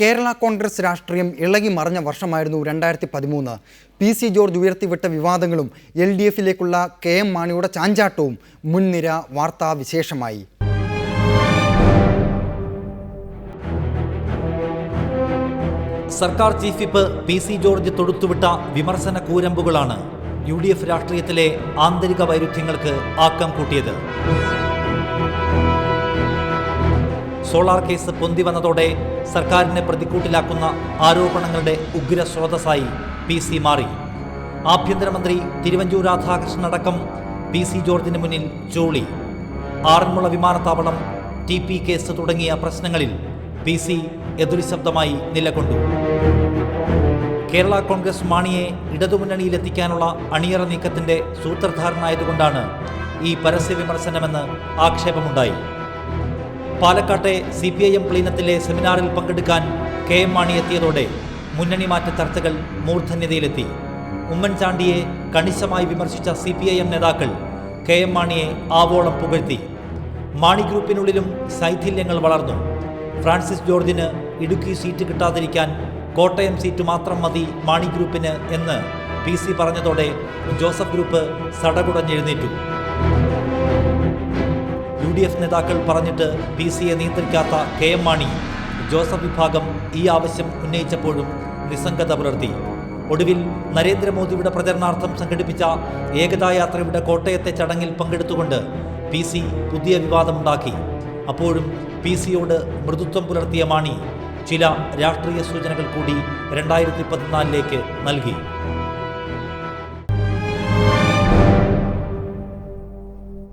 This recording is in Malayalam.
കേരള കോൺഗ്രസ് രാഷ്ട്രീയം ഇളകി മറിഞ്ഞ വർഷമായിരുന്നു രണ്ടായിരത്തി പതിമൂന്ന് പി സി ജോർജ് ഉയർത്തിവിട്ട വിവാദങ്ങളും എൽ ഡി എഫിലേക്കുള്ള കെ എം മാണിയുടെ ചാഞ്ചാട്ടവും മുൻനിര വാർത്താവിശേഷമായി. സർക്കാർ chief whip P C George തൊടുത്തുവിട്ട വിമർശന കൂരമ്പുകളാണ് യു ഡി എഫ് രാഷ്ട്രീയത്തിലെ ആന്തരിക വൈരുദ്ധ്യങ്ങൾക്ക് ആക്കം കൂട്ടിയത്. സോളാർ കേസ് പൊന്തി വന്നതോടെ സർക്കാരിനെ പ്രതിക്കൂട്ടിലാക്കുന്ന ആരോപണങ്ങളുടെ ഉഗ്ര സ്രോതസ്സായി പി സി മാറി. ആഭ്യന്തരമന്ത്രി തിരുവഞ്ചൂർ രാധാകൃഷ്ണൻ അടക്കം പി സി ജോർജിന് മുന്നിൽ ജോളി. ആറന്മുള വിമാനത്താവളം ടി പി കേസ് തുടങ്ങിയ പ്രശ്നങ്ങളിൽ പി സി എതിർശബ്ദമായി നിലകൊണ്ടു. കേരള കോൺഗ്രസ് മാണിയെ ഇടതുമുന്നണിയിലെത്തിക്കാനുള്ള അണിയറ നീക്കത്തിന്റെ സൂത്രധാരനായതുകൊണ്ടാണ് ഈ പരസ്യ വിമർശനമെന്ന് ആക്ഷേപമുണ്ടായി. പാലക്കാട്ടെ സി പി ഐ എം പ്ലീനത്തിലെ സെമിനാറിൽ പങ്കെടുക്കാൻ കെ എം മാണി എത്തിയതോടെ മുന്നണി മാറ്റ ചർച്ചകൾ മൂർധന്യതയിലെത്തി. ഉമ്മൻചാണ്ടിയെ കണിശമായി വിമർശിച്ച സി പി ഐ എം നേതാക്കൾ കെ എം മാണിയെ ആവോളം പുകഴ്ത്തി. മാണി ഗ്രൂപ്പിനുള്ളിലും ശൈഥില്യങ്ങൾ വളർന്നു. ഫ്രാൻസിസ് ജോർജിന് ഇടുക്കി സീറ്റ് കിട്ടാതിരിക്കാൻ കോട്ടയം സീറ്റ് മാത്രം മതി മാണി ഗ്രൂപ്പിന് എന്ന് പി സി പറഞ്ഞതോടെ ജോസഫ് ഗ്രൂപ്പ് സടകുടഞ്ഞെഴുന്നേറ്റു. ഡി എഫ് നേതാക്കൾ പറഞ്ഞിട്ട് പി സിയെ നിയന്ത്രിക്കാത്ത കെ എം മാണി ജോസഫ് വിഭാഗം ഈ ആവശ്യം ഉന്നയിച്ചപ്പോഴും നിസ്സംഗത പുലർത്തി. ഒടുവിൽ നരേന്ദ്രമോദിയുടെ പ്രചരണാർത്ഥം സംഘടിപ്പിച്ച ഏകതാ യാത്രയുടെ കോട്ടയത്തെ ചടങ്ങിൽ പങ്കെടുത്തുകൊണ്ട് പി സി പുതിയ വിവാദമുണ്ടാക്കി. അപ്പോഴും പി സിയോട് മൃദുത്വം പുലർത്തിയ മാണി ചില രാഷ്ട്രീയ സൂചനകൾ കൂടി രണ്ടായിരത്തി പതിനാലിലേക്ക് നൽകി.